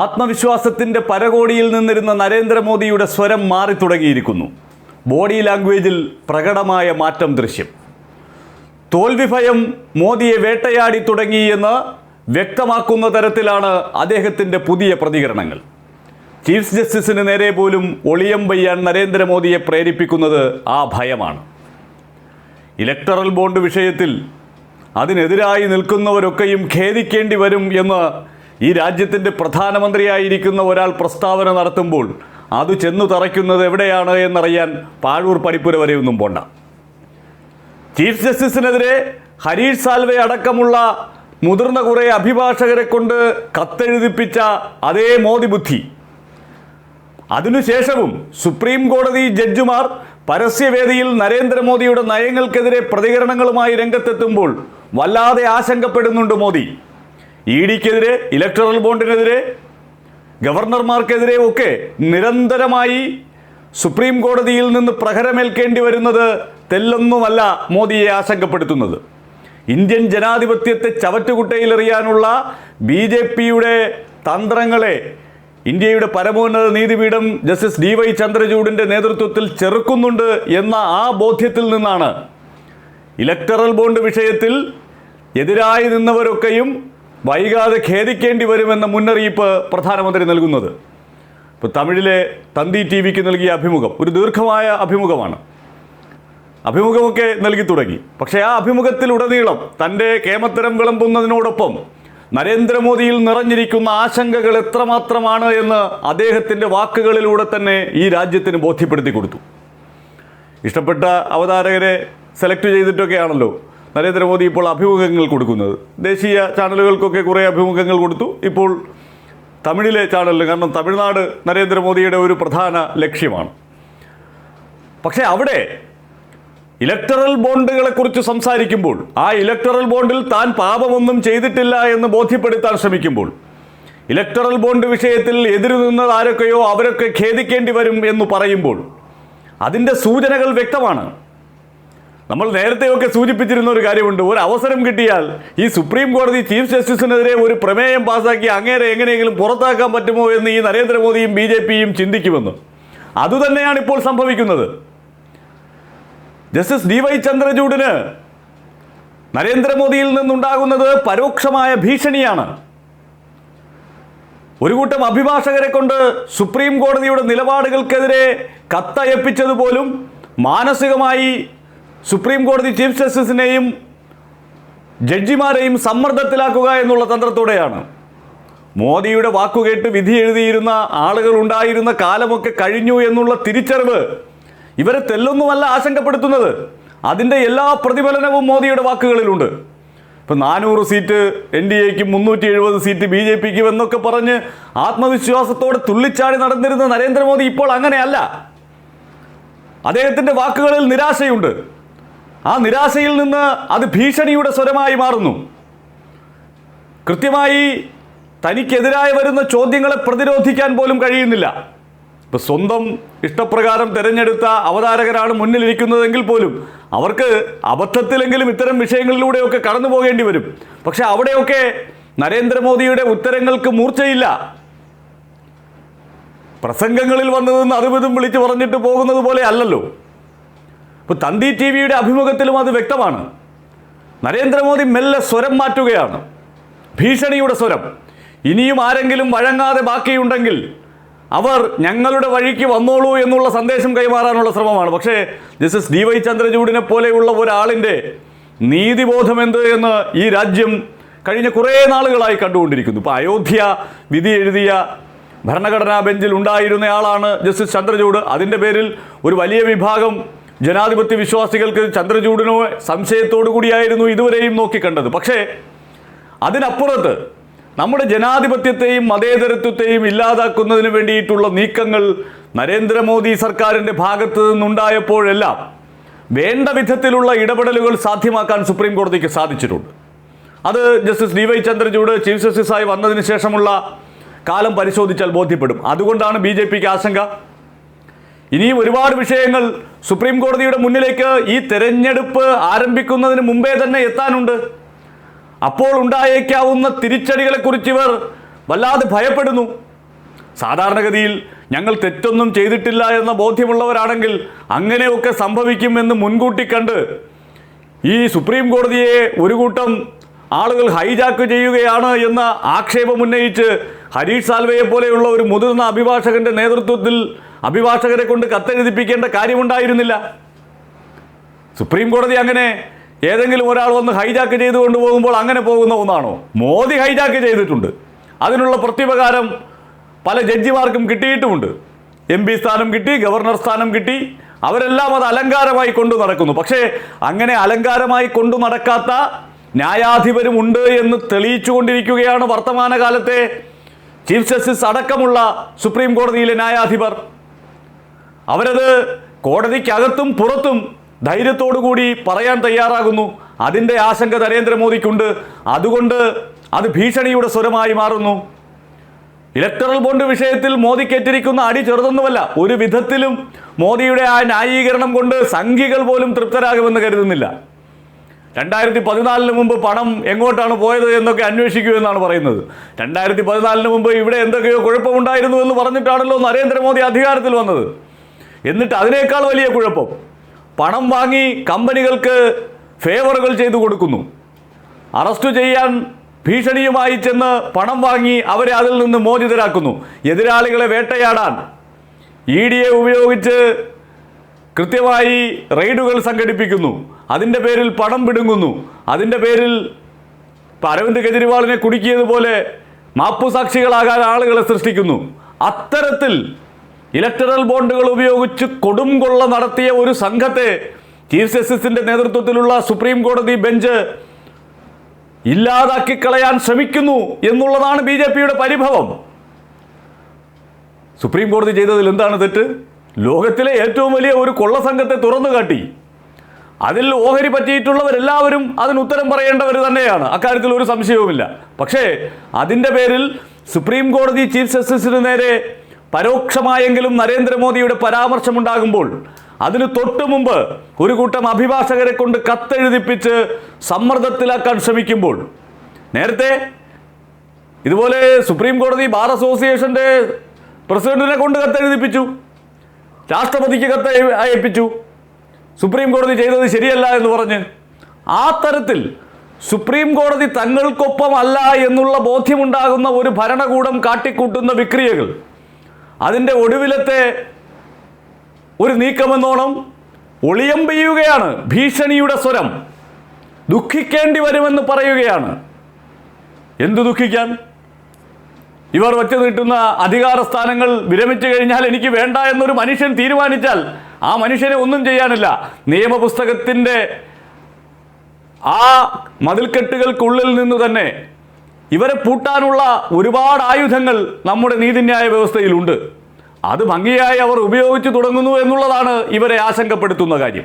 ആത്മവിശ്വാസത്തിന്റെ പരകോടിയിൽ നിന്നിരുന്ന നരേന്ദ്രമോദിയുടെ സ്വരം മാറി തുടങ്ങിയിരിക്കുന്നു. ബോഡി ലാംഗ്വേജിൽ പ്രകടമായ മാറ്റം ദൃശ്യം. തോൽവി ഭയം മോദിയെ വേട്ടയാടി തുടങ്ങിയെന്ന് വ്യക്തമാക്കുന്ന തരത്തിലാണ് അദ്ദേഹത്തിന്റെ പുതിയ പ്രതികരണങ്ങൾ. ചീഫ് ജസ്റ്റിസിന് നേരെ പോലും ഒളിയം പെയ്യാൻ നരേന്ദ്രമോദിയെ പ്രേരിപ്പിക്കുന്നത് ആ ഭയമാണ്. ഇലക്ടറൽ ബോണ്ട് വിഷയത്തിൽ അതിനെതിരായി നിൽക്കുന്നവരൊക്കെയും ഖേദിക്കേണ്ടി വരും എന്ന് ഈ രാജ്യത്തിന്റെ പ്രധാനമന്ത്രിയായിരിക്കുന്ന ഒരാൾ പ്രസ്താവന നടത്തുമ്പോൾ അത് ചെന്നു തറയ്ക്കുന്നത് എവിടെയാണ് എന്നറിയാൻ പാഴൂർ വരെ ഒന്നും പോണ്ട. ചീഫ് ജസ്റ്റിസിനെതിരെ ഹരീഷ് സാൽവെ അടക്കമുള്ള മുതിർന്ന കുറേ അഭിഭാഷകരെ കൊണ്ട് കത്തെഴുതിപ്പിച്ച അതേ മോദി ബുദ്ധി. അതിനുശേഷവും സുപ്രീം കോടതി ജഡ്ജിമാർ പരസ്യവേദിയിൽ നരേന്ദ്രമോദിയുടെ നയങ്ങൾക്കെതിരെ പ്രതികരണങ്ങളുമായി രംഗത്തെത്തുമ്പോൾ വല്ലാതെ ആശങ്കപ്പെടുന്നുണ്ട് മോദി. ഇ ഡിക്കെതിരെ ഇലക്ടറൽ ബോണ്ടിനെതിരെ ഗവർണർമാർക്കെതിരെ ഒക്കെ നിരന്തരമായി സുപ്രീം കോടതിയിൽ നിന്ന് പ്രഹരമേൽക്കേണ്ടി വരുന്നത് തെല്ലൊന്നുമല്ല മോദിയെ ആശങ്കപ്പെടുത്തുന്നത്. ഇന്ത്യൻ ജനാധിപത്യത്തെ ചവറ്റുകുട്ടയിലെറിയാനുള്ള ബി ജെ പിയുടെ തന്ത്രങ്ങളെ ഇന്ത്യയുടെ പരമോന്നത നീതിപീഠം ജസ്റ്റിസ് ഡി വൈ ചന്ദ്രചൂഡിന്റെ നേതൃത്വത്തിൽ ചെറുക്കുന്നുണ്ട് എന്ന ആ ബോധ്യത്തിൽ നിന്നാണ് ഇലക്ടറൽ ബോണ്ട് വിഷയത്തിൽ എതിരായി നിന്നവരൊക്കെയും വൈകാതെ ഖേദിക്കേണ്ടി വരുമെന്ന മുന്നറിയിപ്പ് പ്രധാനമന്ത്രി നൽകുന്നത്. ഇപ്പോൾ തമിഴിലെ തന്തി ടി വിക്ക് നൽകിയ അഭിമുഖം ഒരു ദീർഘമായ അഭിമുഖമാണ്. അഭിമുഖമൊക്കെ നൽകി തുടങ്ങി. പക്ഷേ ആ അഭിമുഖത്തിലുടനീളം തന്റെ കേമത്തരം വിളമ്പുന്നതിനോടൊപ്പം നരേന്ദ്രമോദിയിൽ നിറഞ്ഞിരിക്കുന്ന ആശങ്കകൾ എത്രമാത്രമാണ് എന്ന് അദ്ദേഹത്തിന്റെ വാക്കുകളിലൂടെ തന്നെ ഈ രാജ്യത്തിന് ബോധ്യപ്പെടുത്തി കൊടുത്തു. ഇഷ്ടപ്പെട്ട അവതാരകരെ സെലക്ട് ചെയ്തിട്ടൊക്കെയാണല്ലോ നരേന്ദ്രമോദി ഇപ്പോൾ അഭിമുഖങ്ങൾ കൊടുക്കുന്നത്. ദേശീയ ചാനലുകൾക്കൊക്കെ കുറേ അഭിമുഖങ്ങൾ കൊടുത്തു. ഇപ്പോൾ തമിഴിലെ ചാനലിൽ കാരണം തമിഴ്നാട് നരേന്ദ്രമോദിയുടെ ഒരു പ്രധാന ലക്ഷ്യമാണ്. പക്ഷേ അവിടെ ഇലക്ടറൽ ബോണ്ടുകളെ കുറിച്ച് സംസാരിക്കുമ്പോൾ ആ ഇലക്ടറൽ ബോണ്ടിൽ താൻ പാപമൊന്നും ചെയ്തിട്ടില്ല എന്ന് ബോധ്യപ്പെടുത്താൻ ശ്രമിക്കുമ്പോൾ ഇലക്ടറൽ ബോണ്ട് വിഷയത്തിൽ എതിരു നിന്നത് ആരൊക്കെയോ അവരൊക്കെ ഖേദിക്കേണ്ടി വരും എന്ന് പറയുമ്പോൾ അതിന്റെ സൂചനകൾ വ്യക്തമാണ്. നമ്മൾ നേരത്തെയൊക്കെ സൂചിപ്പിച്ചിരുന്ന ഒരു കാര്യമുണ്ട്. ഒരു അവസരം കിട്ടിയാൽ ഈ സുപ്രീം കോടതി ചീഫ് ജസ്റ്റിസിനെതിരെ ഒരു പ്രമേയം പാസാക്കി അങ്ങേരെ എങ്ങനെയെങ്കിലും പുറത്താക്കാൻ പറ്റുമോ എന്ന് ഈ നരേന്ദ്രമോദിയും ബി ജെ പിയും ചിന്തിക്കുമെന്ന്. അതുതന്നെയാണ് ഇപ്പോൾ സംഭവിക്കുന്നത്. ജസ്റ്റിസ് ഡി വൈ ചന്ദ്രചൂഡിന് നരേന്ദ്രമോദിയിൽ നിന്നുണ്ടാകുന്നത് പരോക്ഷമായ ഭീഷണിയാണ്. ഒരു കൂട്ടം അഭിഭാഷകരെ കൊണ്ട് സുപ്രീം കോടതിയുടെ നിലപാടുകൾക്കെതിരെ കത്തയപ്പിച്ചതുപോലും മാനസികമായി സുപ്രീം കോടതി ചീഫ് ജസ്റ്റിസിനെയും ജഡ്ജിമാരെയും സമ്മർദ്ദത്തിലാക്കുക എന്നുള്ള തന്ത്രത്തോടെയാണ്. മോദിയുടെ വാക്കുകേട്ട് വിധി എഴുതിയിരുന്ന ആളുകൾ ഉണ്ടായിരുന്ന കാലമൊക്കെ കഴിഞ്ഞു എന്നുള്ള തിരിച്ചറിവ് ഇവരെ തെല്ലൊന്നുമല്ല ആശങ്കപ്പെടുത്തുന്നത്. അതിന്റെ എല്ലാ പ്രതിഫലനവും മോദിയുടെ വാക്കുകളിലുണ്ട്. ഇപ്പം നാനൂറ് സീറ്റ് എൻ ഡി എക്കും മുന്നൂറ്റി എഴുപത് സീറ്റ് ബി ജെ പിക്കും എന്നൊക്കെ പറഞ്ഞ് ആത്മവിശ്വാസത്തോടെ തുള്ളിച്ചാടി നടന്നിരുന്ന നരേന്ദ്രമോദി ഇപ്പോൾ അങ്ങനെയല്ല. അദ്ദേഹത്തിന്റെ വാക്കുകളിൽ നിരാശയുണ്ട്. ആ നിരാശയിൽ നിന്ന് അത് ഭീഷണിയുടെ സ്വരമായി മാറുന്നു. കൃത്യമായി തനിക്കെതിരായി വരുന്ന ചോദ്യങ്ങളെ പ്രതിരോധിക്കാൻ പോലും കഴിയുന്നില്ല. ഇപ്പം സ്വന്തം ഇഷ്ടപ്രകാരം തിരഞ്ഞെടുത്ത അവതാരകരാണ് മുന്നിലിരിക്കുന്നതെങ്കിൽ പോലും അവർക്ക് അബദ്ധത്തിലെങ്കിലും ഇത്തരം വിഷയങ്ങളിലൂടെയൊക്കെ കടന്നു പോകേണ്ടി വരും. പക്ഷെ അവിടെയൊക്കെ നരേന്ദ്രമോദിയുടെ ഉത്തരങ്ങൾക്ക് മൂർച്ചയില്ല. പ്രസംഗങ്ങളിൽ വന്നതെന്ന് അതുമിതും വിളിച്ചു പറഞ്ഞിട്ട് പോകുന്നത് പോലെ അല്ലല്ലോ. ഇപ്പോൾ തന്തി ടി വിയുടെ അഭിമുഖത്തിലും അത് വ്യക്തമാണ്. നരേന്ദ്രമോദി മെല്ലെ സ്വരം മാറ്റുകയാണ്. ഭീഷണിയുടെ സ്വരം. ഇനിയും ആരെങ്കിലും വഴങ്ങാതെ ബാക്കിയുണ്ടെങ്കിൽ അവർ ഞങ്ങളുടെ വഴിക്ക് വന്നോളൂ എന്നുള്ള സന്ദേശം കൈമാറാനുള്ള ശ്രമമാണ്. പക്ഷേ ജസ്റ്റിസ് ഡി വൈ ചന്ദ്രചൂഡിനെ പോലെയുള്ള ഒരാളിന്റെ നീതിബോധം എന്ത് എന്ന് ഈ രാജ്യം കഴിഞ്ഞ കുറേ നാളുകളായി കണ്ടുകൊണ്ടിരിക്കുന്നു. ഇപ്പോൾ അയോധ്യ വിധി എഴുതിയ ഭരണഘടനാ ബെഞ്ചിൽ ഉണ്ടായിരുന്നയാളാണ് ജസ്റ്റിസ് ചന്ദ്രചൂഡ്. അതിന്റെ പേരിൽ ഒരു വലിയ വിഭാഗം ജനാധിപത്യ വിശ്വാസികൾക്ക് ചന്ദ്രചൂഡിനോ സംശയത്തോടു കൂടിയായിരുന്നു ഇതുവരെയും നോക്കിക്കണ്ടത്. പക്ഷേ അതിനപ്പുറത്ത് നമ്മുടെ ജനാധിപത്യത്തെയും മതേതരത്വത്തെയും ഇല്ലാതാക്കുന്നതിന് വേണ്ടിയിട്ടുള്ള നീക്കങ്ങൾ നരേന്ദ്രമോദി സർക്കാരിന്റെ ഭാഗത്തു നിന്നുണ്ടായപ്പോഴെല്ലാം വേണ്ട വിധത്തിലുള്ള ഇടപെടലുകൾ സാധ്യമാക്കാൻ സുപ്രീം കോടതിക്ക് സാധിച്ചിട്ടുണ്ട്. അത് justice D Y Chandrachud chief ജസ്റ്റിസായി വന്നതിന് ശേഷമുള്ള കാലം പരിശോധിച്ചാൽ ബോധ്യപ്പെടും. അതുകൊണ്ടാണ് ബി ആശങ്ക. ഇനിയും ഒരുപാട് വിഷയങ്ങൾ സുപ്രീം കോടതിയുടെ മുന്നിലേക്ക് ഈ തെരഞ്ഞെടുപ്പ് ആരംഭിക്കുന്നതിന് മുമ്പേ തന്നെ എത്താനുണ്ട്. അപ്പോൾ ഉണ്ടായേക്കാവുന്ന തിരിച്ചടികളെക്കുറിച്ച് ഇവർ വല്ലാതെ ഭയപ്പെടുന്നു. സാധാരണഗതിയിൽ ഞങ്ങൾ തെറ്റൊന്നും ചെയ്തിട്ടില്ല എന്ന ബോധ്യമുള്ളവരാണെങ്കിൽ അങ്ങനെയൊക്കെ സംഭവിക്കുമെന്ന് മുൻകൂട്ടി കണ്ട് ഈ സുപ്രീം കോടതിയെ ഒരു കൂട്ടം ആളുകൾ ഹൈജാക്ക് ചെയ്യുകയാണ് എന്ന ആക്ഷേപം ഉന്നയിച്ച് ഹരീഷ് സാൽവയെ പോലെയുള്ള ഒരു മുതിർന്ന അഭിഭാഷകന്റെ നേതൃത്വത്തിൽ അഭിഭാഷകരെ കൊണ്ട് കത്തെഴുതിപ്പിക്കേണ്ട കാര്യമുണ്ടായിരുന്നില്ല. സുപ്രീം കോടതി അങ്ങനെ ഏതെങ്കിലും ഒരാൾ വന്ന് ഹൈജാക്ക് ചെയ്തു കൊണ്ടുപോകുമ്പോൾ അങ്ങനെ പോകുന്ന ഒന്നാണോ? മോദി ഹൈജാക്ക് ചെയ്തിട്ടുണ്ട്. അതിനുള്ള പ്രത്യുപകാരം പല ജഡ്ജിമാർക്കും കിട്ടിയിട്ടുമുണ്ട്. എം പി സ്ഥാനം കിട്ടി ഗവർണർ സ്ഥാനം കിട്ടി. അവരെല്ലാം അത് അലങ്കാരമായി കൊണ്ടു നടക്കുന്നു. പക്ഷേ അങ്ങനെ അലങ്കാരമായി കൊണ്ടു നടക്കാത്ത ന്യായാധിപരും ഉണ്ട് എന്ന് തെളിയിച്ചുകൊണ്ടിരിക്കുകയാണ് വർത്തമാനകാലത്തെ ചീഫ് ജസ്റ്റിസ് അടക്കമുള്ള സുപ്രീം കോടതിയിലെ ന്യായാധിപർ. അവരത് കോടതിക്കകത്തും പുറത്തും ധൈര്യത്തോടു കൂടി പറയാൻ തയ്യാറാകുന്നു. അതിന്റെ ആശങ്ക നരേന്ദ്രമോദിക്കുണ്ട്. അതുകൊണ്ട് അത് ഭീഷണിയുടെ സ്വരമായി മാറുന്നു. ഇലക്ടറൽ ബോണ്ട് വിഷയത്തിൽ മോദിക്കേറ്റിരിക്കുന്ന അടി ചെറുതൊന്നുമല്ല. ഒരു വിധത്തിലും മോദിയുടെ ആ ന്യായീകരണം കൊണ്ട് സംഘികൾ പോലും തൃപ്തരാകുമെന്ന് കരുതുന്നില്ല. രണ്ടായിരത്തി പതിനാലിന് മുമ്പ് പണം എങ്ങോട്ടാണ് പോയത് എന്നൊക്കെ അന്വേഷിക്കൂ എന്നാണ് പറയുന്നത്. രണ്ടായിരത്തി പതിനാലിന് മുമ്പ് ഇവിടെ എന്തൊക്കെയോ കുഴപ്പമുണ്ടായിരുന്നു എന്ന് പറഞ്ഞിട്ടാണല്ലോ നരേന്ദ്രമോദി അധികാരത്തിൽ വന്നത്. എന്നിട്ട് അതിനേക്കാൾ വലിയ കുഴപ്പം. പണം വാങ്ങി കമ്പനികൾക്ക് ഫേവറുകൾ ചെയ്തു കൊടുക്കുന്നു. അറസ്റ്റ് ചെയ്യാൻ ഭീഷണിയുമായി ചെന്ന് പണം വാങ്ങി അവരെ അതിൽ നിന്ന് മോചിതരാക്കുന്നു. എതിരാളികളെ വേട്ടയാടാൻ. ഇ ഡിയെ ഉപയോഗിച്ച് കൃത്യമായി റെയ്ഡുകൾ സംഘടിപ്പിക്കുന്നു. അതിന്റെ പേരിൽ പണം പിടുങ്ങുന്നു അതിന്റെ പേരിൽ ഇപ്പം അരവിന്ദ് കെജ്രിവാളിനെ കുടുക്കിയതുപോലെ മാപ്പുസാക്ഷികളാകാൻ ആളുകളെ സൃഷ്ടിക്കുന്നു. അത്തരത്തിൽ ഇലക്ടറൽ ബോണ്ടുകൾ ഉപയോഗിച്ച് കൊടും കൊള്ള നടത്തിയ ഒരു സംഘത്തെ ചീഫ് ജസ്റ്റിസിന്റെ നേതൃത്വത്തിലുള്ള സുപ്രീം കോടതി ബെഞ്ച് ഇല്ലാതാക്കി കളയാൻ ശ്രമിക്കുന്നു എന്നുള്ളതാണ് ബി ജെ പിയുടെ പരിഭവം. സുപ്രീം കോടതി ചെയ്തതിൽ എന്താണ് തെറ്റ്? ലോകത്തിലെ ഏറ്റവും വലിയ ഒരു കൊള്ള സംഘത്തെ തുറന്നു കാട്ടി. അതിൽ ഓഹരി പറ്റിയിട്ടുള്ളവരെല്ലാവരും അതിന് ഉത്തരം പറയേണ്ടവർ തന്നെയാണ്. അക്കാര്യത്തിൽ ഒരു സംശയവുമില്ല. പക്ഷേ അതിന്റെ പേരിൽ സുപ്രീം കോടതി ചീഫ് ജസ്റ്റിസിന് നേരെ പരോക്ഷമായെങ്കിലും നരേന്ദ്രമോദിയുടെ പരാമർശമുണ്ടാകുമ്പോൾ അതിന് തൊട്ടു മുമ്പ് ഒരു കൂട്ടം അഭിഭാഷകരെ കൊണ്ട് കത്തെഴുതിപ്പിച്ച് സമ്മർദ്ദത്തിലാക്കാൻ ശ്രമിക്കുമ്പോൾ നേരത്തെ ഇതുപോലെ സുപ്രീം കോടതി ബാർ അസോസിയേഷന്റെ പ്രസിഡന്റിനെ കൊണ്ട് കത്തെഴുതിപ്പിച്ചു രാഷ്ട്രപതിക്ക് കത്ത് അയ- അയപ്പിച്ചു സുപ്രീം കോടതി ചെയ്തത് ശരിയല്ല എന്ന് പറഞ്ഞ്. ആ തരത്തിൽ സുപ്രീം കോടതി തങ്ങൾക്കൊപ്പമല്ല എന്നുള്ള ബോധ്യമുണ്ടാകുന്ന ഒരു ഭരണകൂടം കാട്ടിക്കൂട്ടുന്ന വിക്രിയകൾ അതിന്റെ ഒടുവിലത്തെ ഒരു നീക്കമെന്നോണം ഒളിയം പെയ്യുകയാണ്. ഭീഷണിയുടെ സ്വരം ദുഃഖിക്കേണ്ടി വരുമെന്ന് പറയുകയാണ്. എന്തു ദുഃഖിക്കാൻ? ഇവർ വച്ചു നീട്ടുന്ന അധികാര സ്ഥാനങ്ങൾ വിരമിച്ചു കഴിഞ്ഞാൽ എനിക്ക് വേണ്ട എന്നൊരു മനുഷ്യൻ തീരുമാനിച്ചാൽ ആ മനുഷ്യനെ ഒന്നും ചെയ്യാനില്ല. നിയമപുസ്തകത്തിന്റെ ആ മതിൽക്കെട്ടുകൾക്കുള്ളിൽ നിന്ന് തന്നെ ഇവരെ പൂട്ടാനുള്ള ഒരുപാട് ആയുധങ്ങൾ നമ്മുടെ നീതിന്യായ വ്യവസ്ഥയിലുണ്ട്. അത് ഭംഗിയായി അവർ ഉപയോഗിച്ചു തുടങ്ങുന്നു എന്നുള്ളതാണ് ഇവരെ ആശങ്കപ്പെടുത്തുന്ന കാര്യം.